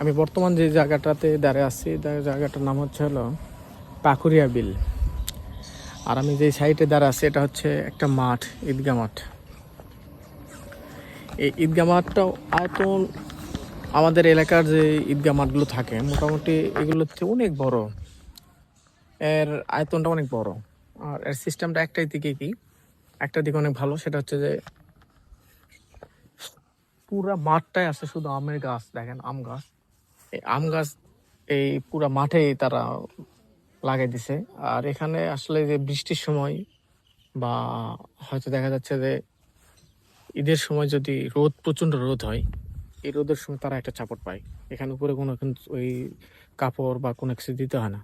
আমি বর্তমান যে জায়গাটাতে দাঁড়িয়ে আছি জায়গাটার নাম হচ্ছে হলো পাকুরিয়া বিল। আর আমি যে সাইডে দাঁড়িয়ে আছি, এটা হচ্ছে একটা মাঠ ঈদগা মাঠ। এই ঈদগা মাঠটাও আয়তন আমাদের এলাকার যে ঈদগা মাঠগুলো থাকে, মোটামুটি এগুলোর থেকে অনেক বড়। এর আয়তনটা অনেক বড়। আর এর সিস্টেমটা একটাই দিকে কি, একটা দিকে অনেক ভালো, সেটা হচ্ছে যে পুরা মাঠটাই আছে শুধু আমের গাছ, দেখেন আম গাছ। আম গাছ এই পুরা মাঠেই তারা লাগাই দিছে। আর এখানে আসলে যে বৃষ্টির সময় বা হয়তো দেখা যাচ্ছে যে ঈদের সময় যদি রোদ প্রচণ্ড রোদ হয়, এই রোদের সময় তারা একটা চাপট পায়। এখানে উপরে কোনো ওই কাপড় বা কোনো কিছু দিতে হয় না।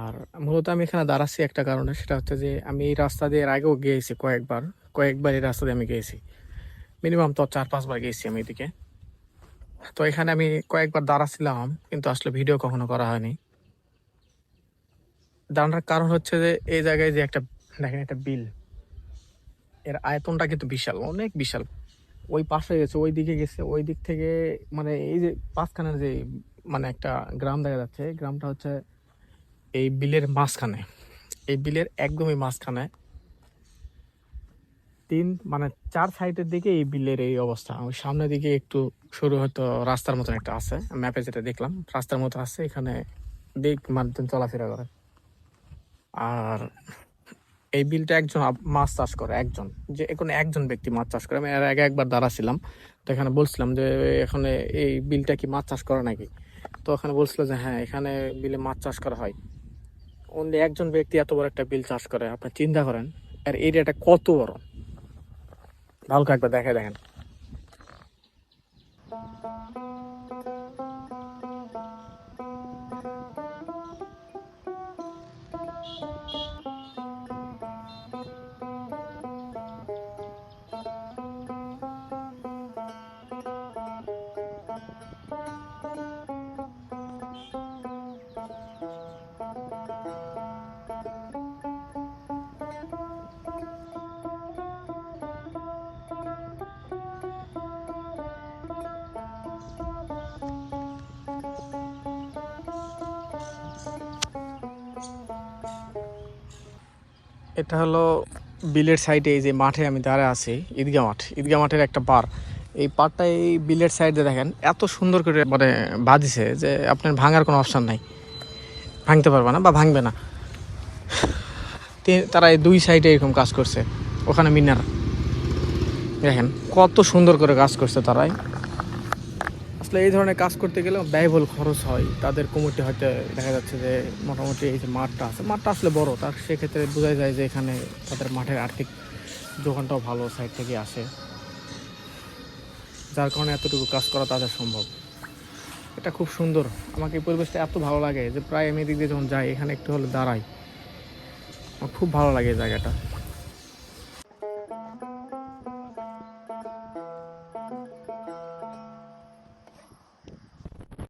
আর মূলত আমি এখানে দাঁড়াচ্ছি একটা কারণে, সেটা হচ্ছে যে আমি এই রাস্তা দিয়ে এর আগেও গিয়েছি কয়েকবার। কয়েকবার এই রাস্তা দিয়ে আমি গিয়েছি। মিনিমাম তো চার পাঁচবার গিয়েছি আমি এদিকে। তো এখানে আমি কয়েকবার দাঁড়াচ্ছিলাম কিন্তু আসলে ভিডিও কখনো করা হয়নি। দাঁড়ানোর কারণ হচ্ছে যে এই জায়গায় যে একটা, দেখেন একটা বিল, এর আয়তনটা কিন্তু বিশাল, অনেক বিশাল। ওই পাশে গেছে, ওই দিকে গেছে, ওই দিক থেকে মানে এই যে পাঁচখানের যে মানে একটা গ্রাম দেখা যাচ্ছে গ্রামটা হচ্ছে এই বিলের মাঝখানে, এই বিলের একদমই মাঝখানে। তিন মানে চার সাইডের দিকে এই বিলের এই অবস্থা। সামনের দিকে একটু সরু হয়তো রাস্তার মতন একটা আছে। ম্যাপে যেটা দেখলাম, রাস্তার মতো আছে, এখানে দিক মানুষজন চলাফেরা করে। আর এই বিলটা একজন মাছ চাষ করে, একজন। যে কোনো একজন ব্যক্তি মাছ চাষ করে। আমি এর আগে একবার দাঁড়াছিলাম, তো এখানে বলছিলাম যে, এখানে এই বিলটা কি মাছ চাষ করে নাকি? তো ওখানে বলছিল যে হ্যাঁ এখানে বিলে মাছ চাষ করা হয়। অনলি একজন ব্যক্তি এত বড় একটা বিল চাষ করে, আপনি চিন্তা করেন আর এরিয়াটা কত বড়? ভালো করে একবার দেখায় দেখেন। এটা হলো বিলের সাইডে এই যে মাঠে আমি দাঁড়ায় আছি ঈদগা মাঠ। ঈদগা মাঠের একটা পার এই পারটা এই বিলের সাইডে দেখেন, এত সুন্দর করে মানে বাঁধিছে যে আপনার ভাঙার কোনো অপশন নাই। ভাঙতে পারবে না বা ভাঙবে না। তারা এই দুই সাইডে এরকম কাজ করছে, ওখানে মিনার। দেখেন, কত সুন্দর করে কাজ করছে তারাই। আসলে এই ধরনের কাজ করতে গেলে ব্যয়বহুল খরচ হয়। তাদের কমিটি হয়তো দেখা যাচ্ছে যে মোটামুটি এই যে মাঠটা আছে, মাঠটা আসলে বড়, তার সেক্ষেত্রে বোঝা যায় যে এখানে তাদের মাঠের আর্থিক যোগানটাও ভালো সাইড থেকে আসে। যার কারণে এতটুকু কাজ করা তাদের সম্ভব। এটা খুব সুন্দর। আমাকে এই পরিবেশটা এত ভালো লাগে যে প্রায় আমি এদিক দিয়ে যখন যাই, এখানে একটু হলে দাঁড়াই। আমার খুব ভালো লাগে জায়গাটা।